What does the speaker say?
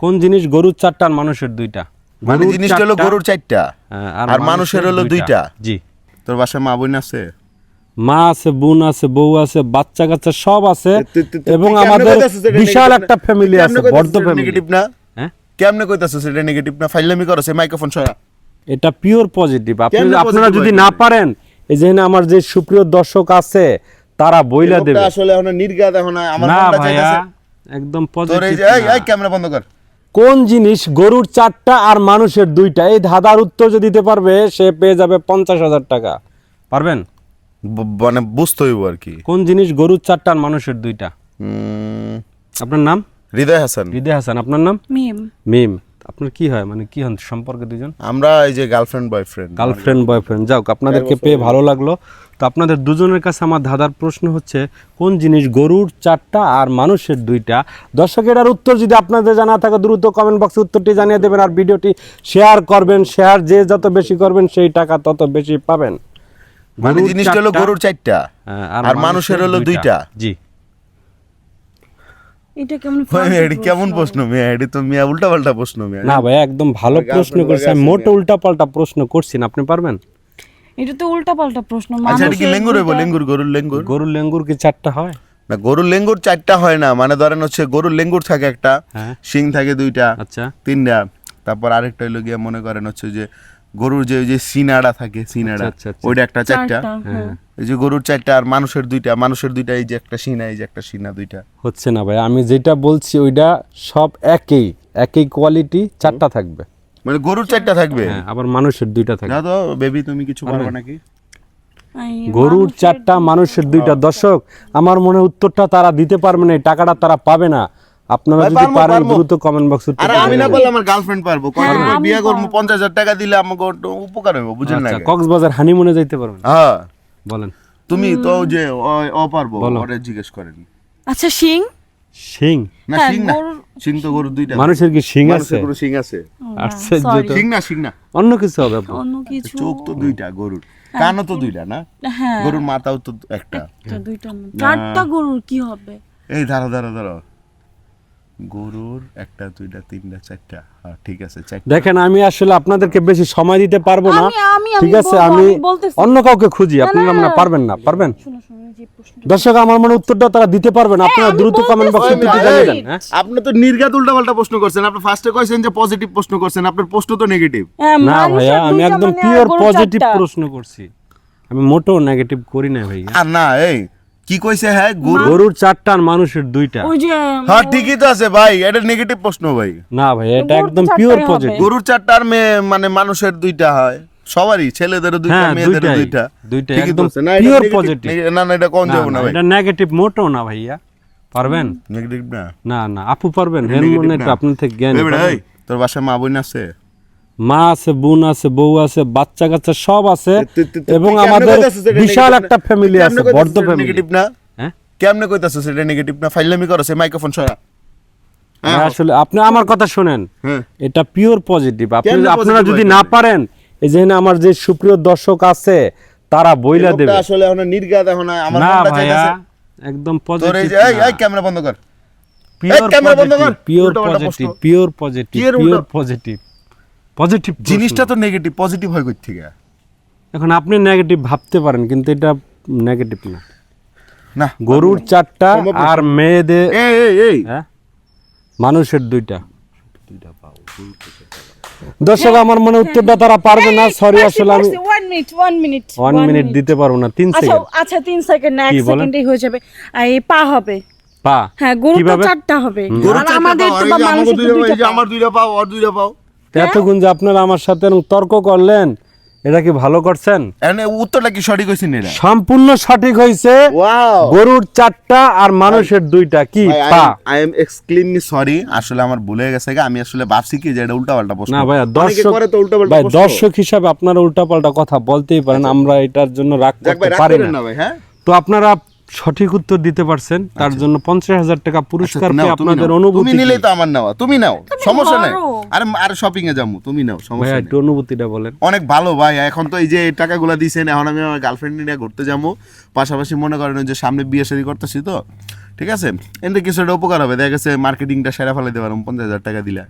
কোন জিনিস গরুর চারটা আর মানুষের দুইটা? মানে জিনিসটা হলো গরুর চারটা। হ্যাঁ, আর মানুষের হলো দুইটা। জি। তোর বাসায় মা বোন আছে? মা আছে বোন আছে বউ আছে বাচ্চা কাচ্চা সব আছে। এবং আমাদের বিশাল একটা ফ্যামিলি আছে বড় ফ্যামিলি negative না? হ্যাঁ? কেমনে কইতাছিস এটা নেগেটিভ না? ফাইলামি করো সে মাইক্রোফোন সরা। এটা পিওর পজিটিভ আপনি আপনারা যদি না পারেন এই যে আমার যে সুপ্রিয় দর্শক আছে তারা বইলা দেবে। আসলে এখন নির্গাত এখন আমার না ভাইয়া একদম এই পজিটিভ এই এই ক্যামেরা বন্ধ কর। কোন জিনিস গরুর চারটা আর মানুষের দুইটা? এই ধাঁধার উত্তর যদি দিতে পারবে সে পেয়ে যাবে পঞ্চাশ হাজার টাকা। পারবেন? মানে বুঝতে হইব আর কি। কোন জিনিস গরুর চারটা আর মানুষের দুইটা? আপনার নাম? হৃদয় হাসান। হৃদয় হাসান। আপনার নাম? মিম। মিম। আপনার কি হয়? মানে কি হন সম্পর্কে দুজন আমরা এই যে গার্লফ্রেন্ড বয়ফ্রেন্ড গার্লফ্রেন্ড বয়ফ্রেন্ড যাও আপনাদেরকে পেয়ে ভালো লাগল। তো আপনাদের দুজনের কাছে আমার ধাঁধার প্রশ্ন হচ্ছে কোন জিনিস গরুর চারটা আর মানুষের দুইটা? দর্শকের উত্তর যদি আপনাদের জানা থাকে দ্রুত কমেন্ট বক্সে উত্তরটি জানিয়ে দেবেন আর ভিডিওটি শেয়ার করবেন। শেয়ার যে যত বেশি করবেন সেই টাকা তত বেশি পাবেন। মানে গরুর জিনিসটা হলো চারটা, গরুর চারটা হ্যাঁ, আর মানুষের হলো দুইটা। জি। এটা কেমন ভাই, কেমন প্রশ্ন? মিয়া? তো মিয়া উল্টা পাল্টা প্রশ্ন মিয়া। না ভাই একদম ভালো প্রশ্ন করছি আমি মোটো উল্টা পাল্টা প্রশ্ন করছি না আপনি পারবেন? এটা তো উল্টা পাল্টা প্রশ্ন আচ্ছা এটা কি লেঙ্গুর হইব? লেঙ্গুর গরুর লেঙ্গুর? গরুর লেঙ্গুর কি চারটা হয়? না গরুর লেঙ্গুর চারটা হয় না। মানে ধরেন হচ্ছে গরুর লেঙ্গুর থাকে একটা হ্যাঁ। শিং থাকে দুইটা আচ্ছা। তিনটা। তারপর আরেকটা হইল গিয়ে মনে করেন হচ্ছে যে গরুর যে ওই যে সিনাড়া থাকে সিনাড়া আচ্ছা, আচ্ছা। ওইটা একটা চারটা চারটা, হ্যাঁ। এই যে গরুর চারটা আর মানুষের দুইটা মানুষের দুইটা এই যে একটা সিনা এই যে একটা সিনা দুইটা। হচ্ছে না ভাই আমি যেটা বলছি ওইটা সব একই একই কোয়ালিটি চারটা থাকবে। মানে গরুর চারটা থাকবে? হ্যাঁ আবার মানুষের দুইটা থাকবে। না তো বেবি তুমি কিছু পারবে নাকি? গরুর চারটা মানুষের দুইটা। দর্শক আমার মনে উত্তরটা তারা দিতে পারবে না টাকাটা তারা পাবে না। আপনারা যদি পারেন দ্রুত কমেন্ট বক্সে আরে আমি না বললে আমার গার্লফ্রেন্ড পারব। হ্যাঁ, আমি বিয়ে করব পারব। পঞ্চাশ হাজার টাকা দিলে আমাকে উপকার হইব বুঝেন না আচ্ছা কক্সবাজার হানিমুনে যাইতে পারবেন। হ্যাঁ। বলেন। তুমি তো যে ও- পারব। ওরে জিজ্ঞেস করেন। আচ্ছা শিং? সিং না হ্যাঁ, শিং না। গরুর- তো গরুর দুইটা। মানুষের কি সিং আছে? গরু শিং আছে। আশ্চর্য sorry, তো। শিং না শিং না। অন্য কিছু হবে আপনার। অন্য কিছু। চোখ তো দুইটা গরুর। কানও তো দুইটা না? হ্যাঁ। গরুর মাথাও তো একটা। একটা দুইটা না। চারটা গরুর কি হবে? এই দাঁড়া দাঁড়া দাঁড়া গরুর একটা দুইটা তিনটা চারটা। হ্যাঁ ঠিক আছে দেখেন আমি আসলে আপনাদেরকে বেশি সময় দিতে পারব না। ঠিক আছে আমি অন্য কাউকে খুঁজি না, আপনারা না। পারবেন না পারবেন? দর্শক আমার মনে উত্তরটা তারা দিতে পারবে না। আপনারা দ্রুত কমেন্ট বক্সে। উত্তরটি জানিয়ে দেন হ্যাঁ? আপনি তো নির্ঘাত উল্টা পাল্টা প্রশ্ন করছেন। আপনি ফার্স্টে কইছেন যে পজিটিভ প্রশ্ন করছেন। আপনার প্রশ্ন তো নেগেটিভ হ্যাঁ, না ভাইয়া আমি একদম মানে পিওর পজিটিভ প্রশ্ন করছি। আমি মোটেও নেগেটিভ করি না ভাইয়া। আর না এই কি কইছে হ্যাঁ গরু? গরুর চারটা আর মানুষের দুইটা। ওই যে হ্যাঁ ঠিকই তো আছে ভাই এটা নেগেটিভ প্রশ্ন ভাই। না ভাই এটা একদম পিওর পজিটিভ গরুর চারটা আর মেয়ে মানে মানুষের দুইটা হয়। সবারই ছেলেদের দুইটা হ্যাঁ, দুইটাই, দুইটা। ঠিকই তো। একদম এটা pure না না এটা কোন যাব না, ভাই। এটা নেগেটিভ মোটেও না ভাইয়া। পারবেন? নেগেটিভ না। না না আপু পারবেন। এটা হের মনে negative একটু না। আপনার থেকে জ্ঞান এই, তোর বাসায় মা বোন আছে? মা আছে বোন আছে বউ আছে বাচ্চা কাচ্চা সব আছে এবং আমাদের বিশাল একটা ফ্যামিলি আছে বড় ফ্যামিলি না? হ্যাঁ? কেমনে কইতাছিস এটা নেগেটিভ না? ফাইলামি করো সে মাইক্রোফোন সরা। আসলে আপনি আমার কথা শুনেন। হ্যাঁ। এটা পিওর পজিটিভ আপনি আপনারা যদি না পারেন এই যে আমার যে সুপ্রিয় দর্শক আছে তারা বইলা দেবে। আসলে এখন নির্গাত এখন আমার না মনটা চাইতাছে। একদম পজিটিভ এই এই ক্যামেরা বন্ধ কর। পিওর ক্যামেরা বন্ধ কর। Positive pure positive pure positive pure positive positive জিনিসটা তো নেগেটিভ পজিটিভ হয় কই থেকে এখন আপনি নেগেটিভ ভাবতে পারেন কিন্তু এটা নেগেটিভ না। না। গরুর চারটা না। আর মেয়েদের এই এই এই। হ্যাঁ? মানুষের দুইটা। দর্শক আমার মনে উত্তরটা তারা পারবে না। সরি আসলে আমি one minute one minute one minute দিতে পারব না তিন আচ্ছা সেকেন্ড আচ্ছা তিন সেকেন্ড না এক কি বলেন? সেকেন্ডেই হয়ে যাবে। এই পা হবে। পা। হ্যাঁ গরু তো চারটা হবে। আর আমাদের তো মানুষের দুইটা পাও, দুইটা যে পা। আমার দুইটা পাও ওর দুইটা পাও। এতক্ষণ যে আপনারা আমার সাথে তর্ক করলেন এটা কি ভালো করছেন? উত্তরটা কি সঠিক হইছে না সম্পূর্ণ সঠিক হয়েছে। গরুর চারটা আর মানুষের দুইটা কি? পা। আই এম এক্সক্লিমলি সরি আসলে আমার ভুলে গেছে আমি আসলে ভাবছি কি যে এটা উল্টাপাল্টা প্রশ্ন। না ভাইয়া দর্শক করে তো উল্টাপাল্টা ভাই দর্শক হিসাবে আপনারা উল্টাপাল্টা কথা বলতেই পারেন আমরা এটার জন্য রাগ করতে পারি না ভাই হ্যাঁ? তো আপনারা সঠিক উত্তর দিতে পারছেন তার জন্য পঞ্চাশ হাজার টাকা পুরস্কার আচ্ছা, পেয়ে আপনাদের অনুভূতি তুমি নিলেই তো আমার নেওয়া তুমি নাও সমস্যা নাই। আরে আরে শপিং এ যাব তুমি নাও সমস্যা নেই। একটু অনুভূতিটা বলেন। অনেক ভালো ভাই এখন তো এই যে টাকাগুলো দিয়েছেন এখন আমি আমার গার্লফ্রেন্ড নিয়ে ঘুরতে যাব। পাশাপাশি মনে করেন যে সামনে বিয়ে শাড়ি করতেছি তো ঠিক আছে? এতে কিছু একটা উপকার হবে দেখা গেছে মার্কেটিংটা সেরা ফেলাইতে পারো পঞ্চাশ হাজার টাকা দিলে।